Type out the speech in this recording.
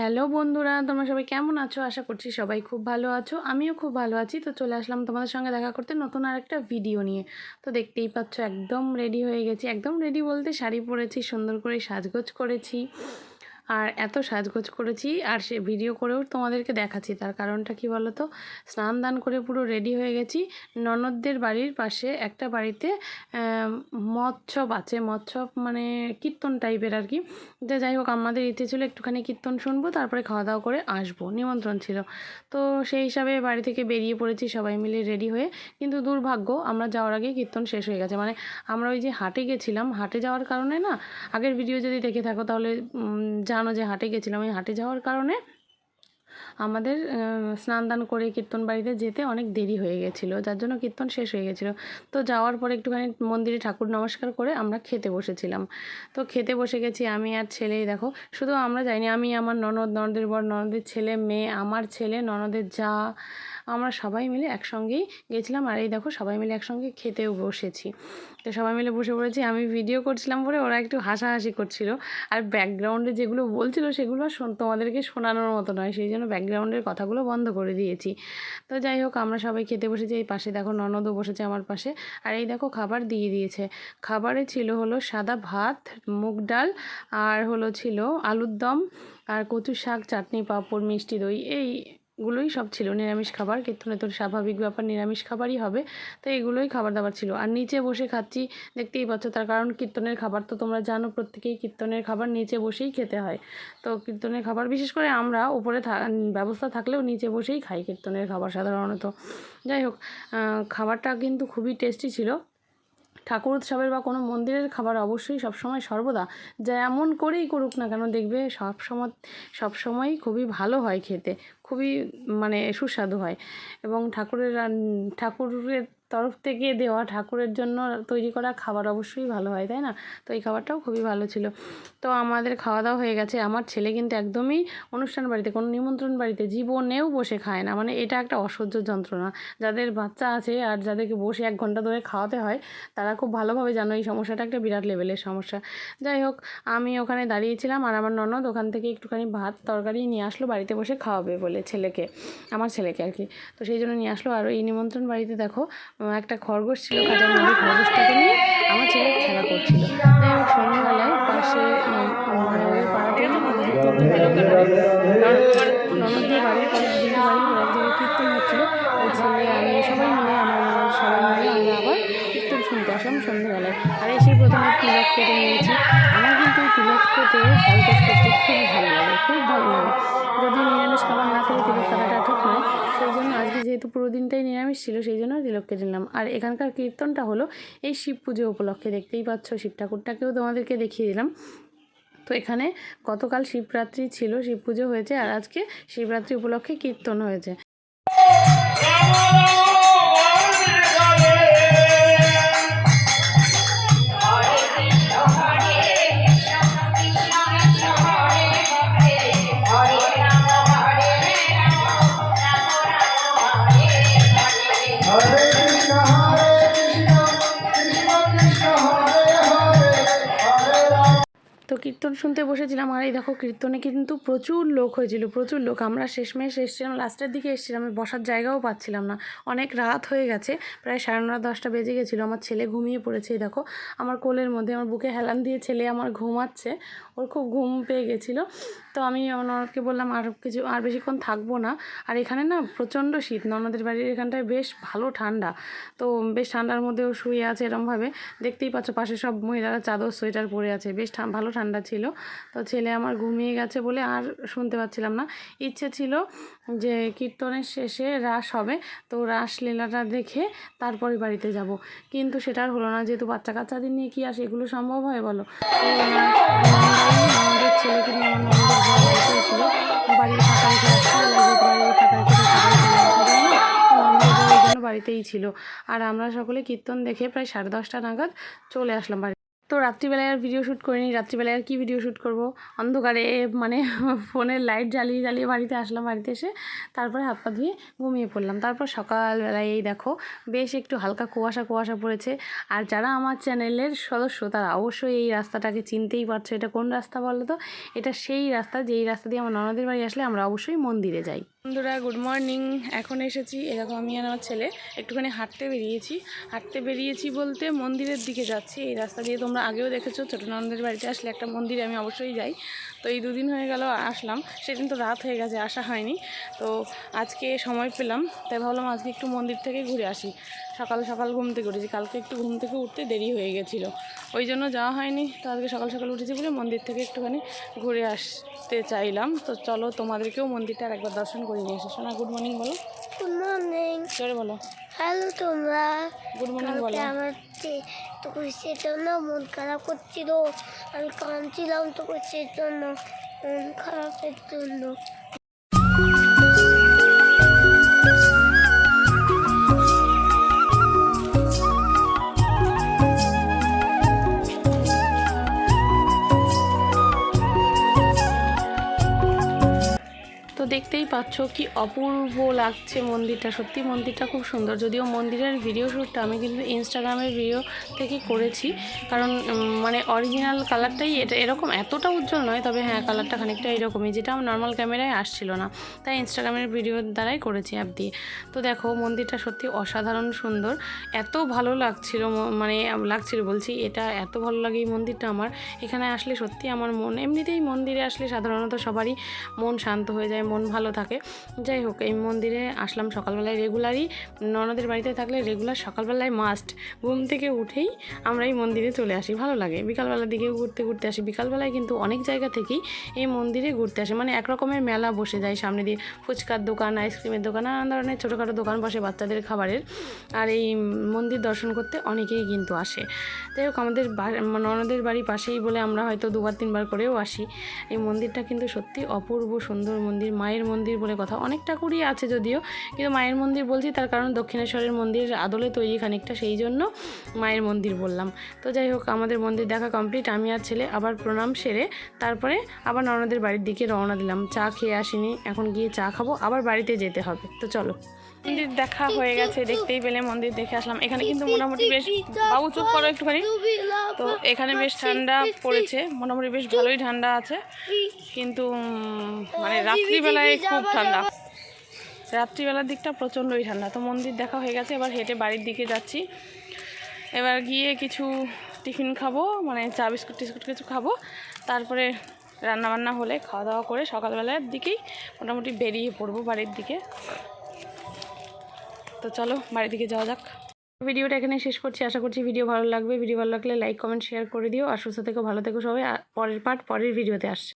Hello বন্ধুরা, তোমরা সবাই কেমন আছো? আশা করছি সবাই খুব ভালো আছো। আমিও খুব ভালো আছি। তো চলে আসলাম তোমাদের সঙ্গে দেখা করতে নতুন আর একটা ভিডিও নিয়ে। তো দেখতেই পাচ্ছ, একদম রেডি হয়ে গেছি। একদম রেডি বলতে শাড়ি পরেছি, সুন্দর করে সাজগোজ করেছি। আর এত সাজগোজ করেছি আর সে ভিডিও করেও তোমাদেরকে দেখাচ্ছি। তার কারণটা কি বলো তো স্নান দান করে পুরো রেডি হয়ে গেছি। ননদদের বাড়ির পাশে একটা বাড়িতে মৎসব আছে। মৎসব মানে কীর্তন টাইপের আর কি। যে যাই হোক আমাদের ইচ্ছে ছিল একটুখানি কীর্তন শুনব তারপরে খাওয়া দাওয়া করে আসব। নিমন্ত্রণ ছিল। তো সেই হিসাবে বাড়ি থেকে বেরিয়ে পড়েছি সবাই মিলে রেডি হয়ে। কিন্তু দুর্ভাগ্য আমরা যাওয়ার আগে কীর্তন শেষ হয়ে গেছে। মানে আমরা ওই যে হাটে গেছিলাম। হাটে যাওয়ার কারণে না আগের ভিডিও যদি দেখে থাকো তাহলে উম, জানো যে হাটে গেছিলাম, ওই হাটে যাওয়ার কারণে আমাদের স্নান দান করে কীর্তন বাড়িতে যেতে অনেক দেরি হয়ে গেছিল, যার জন্য কীর্তন শেষ হয়ে গেছিল। তো যাওয়ার পরে একটুখানি মন্দিরে ঠাকুর নমস্কার করে আমরা খেতে বসেছিলাম। তো খেতে বসে গেছি আমি আর ছেলেই দেখো, শুধু আমরা যাইনি, আমি আমার ননদ, ননদের বর, ননদের ছেলে, মেয়ে, আমার ছেলে, ননদের যা আমরা সবাই মিলে একসঙ্গেই গেছিলাম। আর এই দেখো, সবাই মিলে একসঙ্গে খেতেও বসেছি। তো সবাই মিলে বসে পড়েছি। আমি ভিডিও করছিলাম বলে ওরা একটু হাসাহাসি করছিল। আর ব্যাকগ্রাউন্ডে যেগুলো বলছিল সেগুলো তোমাদেরকে শোনানোর মতো নয়। সেই জন্য ব্যাকগ্রাউন্ডের কথাগুলো বন্ধ করে দিয়েছি। তো যাই হোক, আমরা সবাই খেতে বসেছি। এই পাশে দেখো ননদও বসেছে আমার পাশে। আর এই দেখো খাবার দিয়ে দিয়েছে। খাবারে ছিল হলো সাদা ভাত, মুগ ডাল, আর হলো ছিল আলুর দম, আর কচু শাক, চাটনি, পাঁপড়, মিষ্টি দই। এইগুলোই সব ছিল নিরামিষ খাবার। কীর্তনে তো স্বাভাবিক ব্যাপার নিরামিষ খাবারই হবে। তো এগুলোই খাবার দাবার ছিল। আর নিচে বসে খাচ্ছি, দেখতেই পাচ্ছ তার কারণ কীর্তনের খাবার তো তোমরা জানো, প্রত্যেকেই কীর্তনের খাবার নিচে বসেই খেতে হয়। তো কীর্তনের খাবার, বিশেষ করে আমরা উপরে ব্যবস্থা থাকলেও নিচে বসেই খাই কীর্তনের খাবার সাধারণত। যাই হোক খাবারটা কিন্তু খুবই টেস্টি ছিল। ঠাকুর উৎসবের বা কোনো মন্দিরের খাবার অবশ্যই সবসময় সর্বদা যেমন করেই করুক না কেন দেখবে সবসময়, সবসময়ই খুবই ভালো হয় খেতে। খুবই মানে সুস্বাদু হয়। এবং ঠাকুরের ঠাকুরের তরফ থেকে দেওয়া ঠাকুরের জন্য তৈরি করা খাবার অবশ্যই ভালো হয়, তাই না? তো এই খাবারটাও খুবই ভালো ছিল। তো আমাদের খাওয়া দাওয়া হয়ে গেছে। আমার ছেলে কিন্তু একদমই অনুষ্ঠান বাড়িতে, কোনো নিমন্ত্রণ বাড়িতে জীবনেও বসে খায় না। মানে এটা একটা অসহ্য যন্ত্রণা। যাদের বাচ্চা আছে আর যাদেরকে বসে এক ঘণ্টা ধরে খাওয়াতে হয়, তারা খুব ভালোভাবে জানো এই সমস্যাটা একটা বিরাট লেভেলের সমস্যা। যাই হোক, আমি ওখানে দাঁড়িয়েছিলাম আর আমার ননদ ওখান থেকে একটুখানি ভাত, তরকারি নিয়ে আসলো বাড়িতে বসে খাওয়াবে বলে ছেলেকে, আমার ছেলেকে আর কি। তো সেই জন্য নিয়ে আসলো। আর এই নিমন্ত্রণ বাড়িতে দেখো একটা খরগোশ ছিল খাঁচার মধ্যে খরগোশটাকে নিয়ে আমার ছেলে খেলা করছিল। যাই হোক, সন্ধ্যাবেলায় পাশে বাড়ির হচ্ছিল। আমি সবাই মিলে, আমার আবার আর এসে প্রথমে তিলক কেটে নিয়েছি। তিলক কেটে করতে খুব ভালো লাগে, খুব ভালো লাগে। যদি নিরামিষ খাবার না খেলে তিলক কাটাটা ঠিক নয়, সেই জন্য আজকে যেহেতু পুরো দিনটাই নিরামিষ ছিল, সেই জন্য তিলক কেটে নিলাম আর এখানকার কীর্তনটা হলো এই শিব পুজো উপলক্ষে, দেখতেই পাচ্ছ শিব ঠাকুরটাকেও তোমাদেরকে দেখিয়ে দিলাম। তো এখানে গতকাল শিবরাত্রি ছিল, শিব পুজো হয়েছে, আর আজকে শিবরাত্রি উপলক্ষে কীর্তন হয়েছে। কীর্তন শুনতে বসেছিলাম আর এই দেখো কীর্তনে কিন্তু প্রচুর লোক হয়েছিল, প্রচুর লোক। আমরা শেষমেশ এসেছিলাম, লাস্টের দিকে এসেছিলাম বসার জায়গাও পাচ্ছিলাম না। অনেক রাত হয়ে গেছে, প্রায় সাড়ে নটা, দশটা বেজে গেছিল। আমার ছেলে ঘুমিয়ে পড়েছে, এই দেখো। আমার কোলের মধ্যে, আমার বুকে হেলান দিয়ে ছেলে আমার ঘুমাচ্ছে। ওর খুব ঘুম পেয়ে গেছিল। তো আমি ননদকে বললাম, আর কিছু, আর বেশিক্ষণ থাকব না। আর এখানে না প্রচণ্ড শীত, ননদের বাড়ির এখানটায় বেশ ভালো ঠান্ডা। তো বেশ ঠান্ডার মধ্যেও শুয়ে আছে এরমভাবে। দেখতেই পাচ্ছ পাশে সব মহিলারা চাদর, সোয়েটার পরে আছে। বেশ ভালো ঠান্ডা। ছিল। তো ছেলে আমার ঘুমিয়ে গেছে বলে আর শুনতে পাচ্ছিলাম না। ইচ্ছে ছিল যে কীর্তনের শেষে রাস হবে। তো রাসলীলাটা দেখে তারপরে বাড়িতে যাব। কিন্তু সেটা আর হলো না। যেহেতু বাচ্চা কাচ্চাদের নিয়ে কি আর সেগুলো সম্ভব হয় বলো? ছেলেকে নিয়ে আসা বাড়িতেই ছিল। আর আমরা সকলে কীর্তন দেখে প্রায় সাড়ে দশটা নাগাদ চলে আসলাম বাড়ি তো রাত্রিবেলায় আর ভিডিও শ্যুট করিনি। রাত্রিবেলায় আর কী ভিডিও শ্যুট করব? অন্ধকারে মানে ফোনের লাইট জ্বালিয়ে জ্বালিয়ে বাড়িতে আসলাম, বাড়িতে এসে তারপরে হাত পা ধুয়ে ঘুমিয়ে পড়লাম। তারপর সকালবেলায় এই দেখো, বেশ একটু হালকা কুয়াশা কুয়াশা পড়েছে। আর যারা আমার চ্যানেলের সদস্য, তারা অবশ্যই এই রাস্তাটাকে চিনতেই পারছ। এটা কোন রাস্তা বলো তো এটা সেই রাস্তা, যেই রাস্তা দিয়ে আমার ননদের বাড়ি আসলে আমরা অবশ্যই মন্দিরে যাই। বন্ধুরা গুড মর্নিং এখন এসেছি এরকম আমি আর আমার ছেলে একটুখানি হাঁটতে বেরিয়েছি। হাঁটতে বেরিয়েছি বলতে মন্দিরের দিকে যাচ্ছি। এই রাস্তা দিয়ে তোমরা আগেও দেখেছ ছোটো নন্দের বাড়িতে আসলে একটা মন্দিরে আমি অবশ্যই যাই। তো এই দুদিন হয়ে গেল আসলাম। সেদিন তো রাত হয়ে গেছে, আসা হয়নি। তো আজকে সময় পেলাম, তাই ভাবলাম আজকে একটু মন্দির থেকে ঘুরে আসি। সকাল সকাল ঘুম থেকে উঠেছি। কালকে একটু ঘুম থেকে উঠতে দেরি হয়ে গেছিল। ওই জন্য যাওয়া হয়নি। তো আজকে সকাল সকাল উঠেছি বলে মন্দির থেকে একটুখানি ঘুরে আসতে চাইলাম। তো চলো তোমাদেরকেও মন্দিরটা আর একবার দর্শন করে নিয়ে এসো সোনা গুড মর্নিং বলো। গুড মর্নিং জোরে বলো। হ্যালো তোমরা। গুড মর্নিং বলো। আমার তোকে সেজন্য মন খারাপ করছিল। আমি কাঁদছিলাম তোকে সেজন্য মন খারাপের জন্য। দেখতেই পাচ্ছ কি অপূর্ব লাগছে মন্দিরটা। সত্যি মন্দিরটা খুব সুন্দর। যদিও মন্দিরের ভিডিও শ্যুটটা আমি কিন্তু ইনস্টাগ্রামের ভিডিও থেকে করেছি। কারণ মানে অরিজিনাল কালারটাই এটা এরকম এতটা উজ্জ্বল নয়, তবে হ্যাঁ কালারটা খানিকটা এরকমই, যেটা আমার নর্মাল ক্যামেরায় আসছিল না। তাই ইনস্টাগ্রামের ভিডিওর দ্বারাই করেছি অ্যাপ দিয়ে। তো দেখো, মন্দিরটা সত্যি অসাধারণ সুন্দর। এত ভালো লাগছিল মানে লাগছিল বলছি, এটা এত ভালো লাগে এই মন্দিরটা আমার। এখানে আসলে সত্যি আমার মন, এমনিতেই মন্দিরে আসলে সাধারণত সবারই মন শান্ত হয়ে যায়, মন ভালো থাকে। যাই হোক, এই মন্দিরে আসলাম সকালবেলায় রেগুলারই ননদের বাড়িতে থাকলে রেগুলার সকালবেলায় মাস্ট ঘুম থেকে উঠেই আমরা এই মন্দিরে চলে আসি, ভালো লাগে। বিকালবেলার দিকে ঘুরতে ঘুরতে আসি। বিকালবেলায় কিন্তু অনেক জায়গা থেকেই এই মন্দিরে ঘুরতে আসে। মানে এক রকমের মেলা বসে যায় সামনে দিয়ে। ফুচকার দোকান আইসক্রিমের দোকান, নানান ধরনের ছোটোখাটো দোকান বসে বাচ্চাদের খাবারের। আর এই মন্দির দর্শন করতে অনেকেই কিন্তু আসে। যাই হোক, আমাদের ননদের বাড়ি পাশেই বলে আমরা হয়তো দুবার তিনবার করেও আসি। এই মন্দিরটা কিন্তু সত্যি অপূর্ব সুন্দর মন্দির। মায়ের মন্দির বলে কথা অনেক ঠাকুরই আছে যদিও, কিন্তু মায়ের মন্দির বলছি তার কারণ দক্ষিণেশ্বরের মন্দির আদলে তৈরি খানিকটা সেই জন্য মায়ের মন্দির বললাম। তো যাই হোক, আমাদের মন্দির দেখা কমপ্লিট আমি আর ছেলে আবার প্রণাম সেরে তারপরে আবার ননদের বাড়ির দিকে রওনা দিলাম। চা খেয়ে আসিনি, এখন গিয়ে চা খাব, আবার বাড়িতে যেতে হবে। তো চলো। মন্দির দেখা হয়ে গেছে দেখতেই পেলে মন্দির দেখে আসলাম। এখানে কিন্তু মোটামুটি বেশ বাবু চুপ করো একটুখানি। তো এখানে বেশ ঠান্ডা পড়েছে মোটামুটি বেশ ভালোই ঠান্ডা আছে। কিন্তু মানে রাত্রিবেলায় খুব ঠান্ডা। রাত্রিবেলার দিকটা প্রচণ্ডই ঠান্ডা। তো মন্দির দেখা হয়ে গেছে এবার হেঁটে বাড়ির দিকে যাচ্ছি। এবার গিয়ে কিছু টিফিন খাব মানে চা বিস্কুট টিস্কুট কিছু খাব। তারপরে রান্নাবান্না হলে খাওয়া দাওয়া করে সকালবেলার দিকেই মোটামুটি বেরিয়ে পড়ব বাড়ির দিকে। তো চলো বাড়ির দিকে যাওয়া যাক। ভিডিওটা এখানে শেষ করছি। আশা করছি ভিডিও ভালো লাগবে। ভিডিও ভালো লাগলে লাইক, কমেন্ট শেয়ার করে দিও। আর সুস্থ থেকো, ভালো থেকো সবাই। পরের পার্ট পরের ভিডিওতে আসছে।